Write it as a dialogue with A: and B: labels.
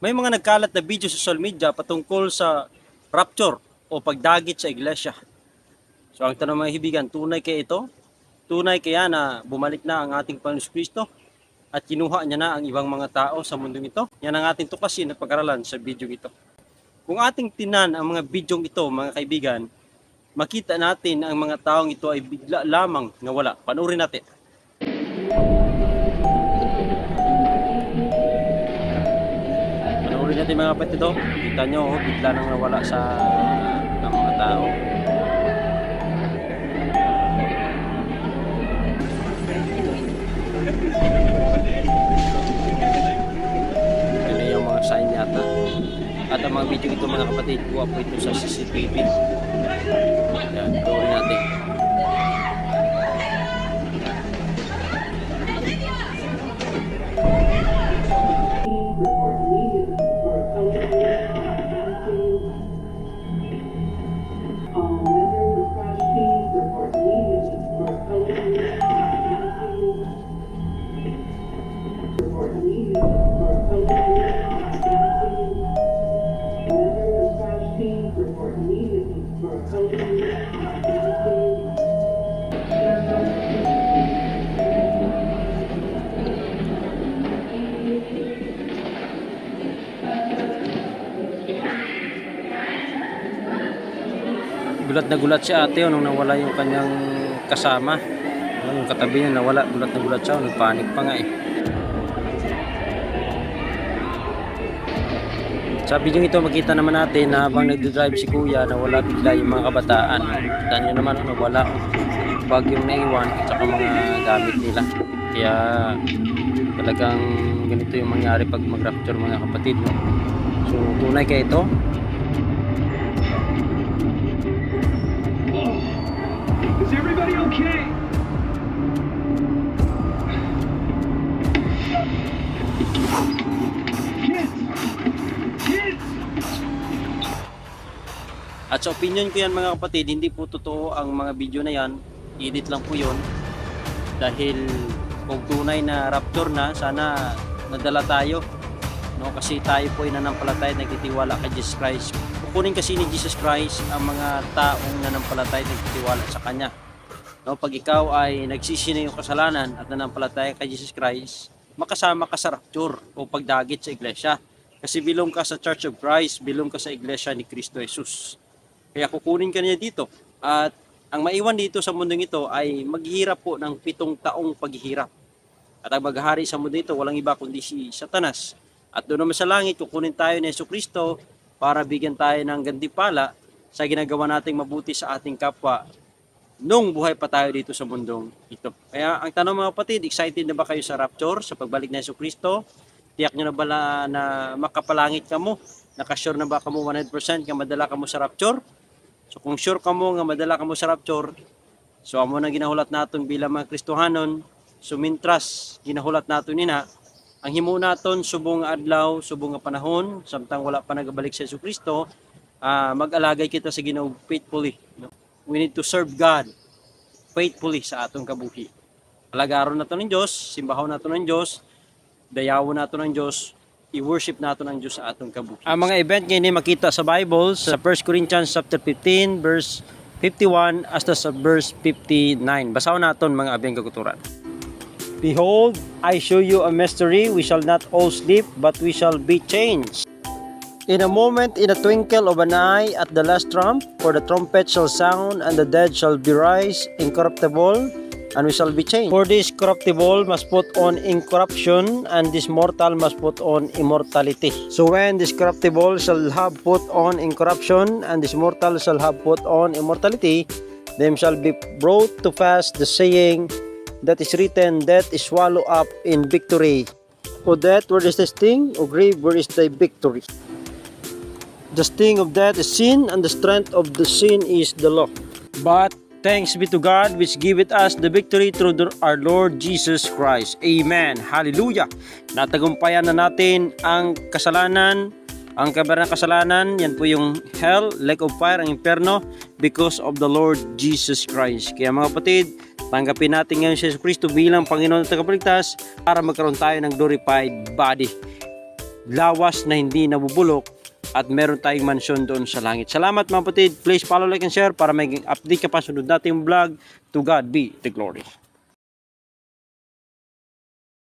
A: May mga nagkalat na video sa social media patungkol sa rapture o pagdagit sa iglesia. So ang tanong mga hibigan, tunay kaya ito? Tunay kaya na bumalik na ang ating Panginoon Kristo at kinuha niya na ang ibang mga tao sa mundong ito? Yan ang ating tukasin at pag-aralan sa video ito. Kung ating tinan ang mga video ito, mga kaibigan, makita natin ang mga taong ito ay bigla lamang nawala. Panoorin natin. Natin mga kapatid oh. Kita nyo, oh, bigla nang nawala sa ng mga tao. Yan yung mga sign yata. At ang mga video ito mga kapatid, kuha po ito sa CCTV. Yan, panoorin natin. Gulat na gulat si ate oh, nung nawala yung kanyang kasama. Yung katabi niya nawala, gulat na gulat siya. oh, Nagpanik pa nga eh. Sa video ito makita naman natin na habang nagdadrive si kuya nawala bigla yung mga kabataan. Kita nyo naman oh, nawala. Bag yung naiwan at saka mga gamit nila. Kaya talagang ganito yung mangyari pag mag-rapture mga kapatid. No? So tunay kaya ito?
B: Is everybody okay?
A: At sa opinion ko yan mga kapatid, hindi po totoo ang mga video na yan. Edit lang po yun. Dahil kung tunay na rapture na, sana nadala tayo. No? Kasi tayo po ay nanampalataya, nagtitiwala kay Jesus Christ. Kukunin kasi ni Jesus Christ ang mga taong nanampalataya, nagtitiwala sa Kanya. No, pag ikaw ay nagsisi na yung kasalanan at nanampalataya kay Jesus Christ, makasama ka sa rapture o pagdagit sa iglesia. Kasi bilong ka sa Church of Christ, bilong ka sa iglesia ni Kristo Jesus. Kaya kukunin ka niya dito. At ang maiwan dito sa mundong ito ay maghihirap po ng pitong taong paghihirap. At ang maghahari sa mundo ito, walang iba kundi si Satanas. At doon naman sa langit, kukunin tayo ni Yesu Kristo para bigyan tayo ng gandipala sa ginagawa nating mabuti sa ating kapwa nung buhay pa tayo dito sa mundong ito. Kaya ang tanong mga kapatid, excited na ba kayo sa rapture, sa pagbalik na Yesu Kristo? Tiyak nyo na ba na, makapalangit ka mo? Nakasure na ba ka mo 100% nga madala ka mo sa rapture? So kung sure ka mo nga madala ka mo sa rapture, so amo na ginahulat naton bilang mga Kristohanon, sumintras ginahulat naton nina, ang himo naton subong adlaw, subong panahon, samtang wala pa nagabalik sa Yesu Kristo, ah, mag-alagay kita sa Ginoo faithfully. We need to serve God faithfully sa atong kabuhi. Alagaron nato ng Diyos, simbahon nato ng Diyos, dayawon nato ng Diyos, i-worship nato ng Diyos sa atong kabuhi. Ang mga event ngayon ay makita sa Bible sa 1 Corinthians chapter 15 verse 51 hasta sa verse 59. Basaw naton mga abiyang kaguturan. Behold, I show you a mystery. We shall not all sleep, but we shall be changed. In a moment, in a twinkle of an eye, at the last trump, for the trumpet shall sound, and the dead shall be raised incorruptible, and we shall be changed. For this corruptible must put on incorruption, and this mortal must put on immortality. So when this corruptible shall have put on incorruption, and this mortal shall have put on immortality, them shall be brought to pass the saying that is written, Death is swallowed up in victory. O death, where is the sting? O grave, where is thy victory? The sting of death is sin, and the strength of the sin is the law. But thanks be to God, which giveth us the victory through our Lord Jesus Christ. Amen. Hallelujah. Natagumpayan na natin ang kasalanan, ang kabar ng kasalanan, yan po yung hell, lake of fire, ang imperno, because of the Lord Jesus Christ. Kaya mga kapatid, tanggapin natin ngayon si Jesus Kristo bilang Panginoon at tagapagligtas para magkaroon tayo ng glorified body. lawas na hindi nabubulok at meron tayong mansyon doon sa langit. Salamat mga kapatid. Please follow, like, and share para may update ka pa sunod nating vlog. To God be the glory.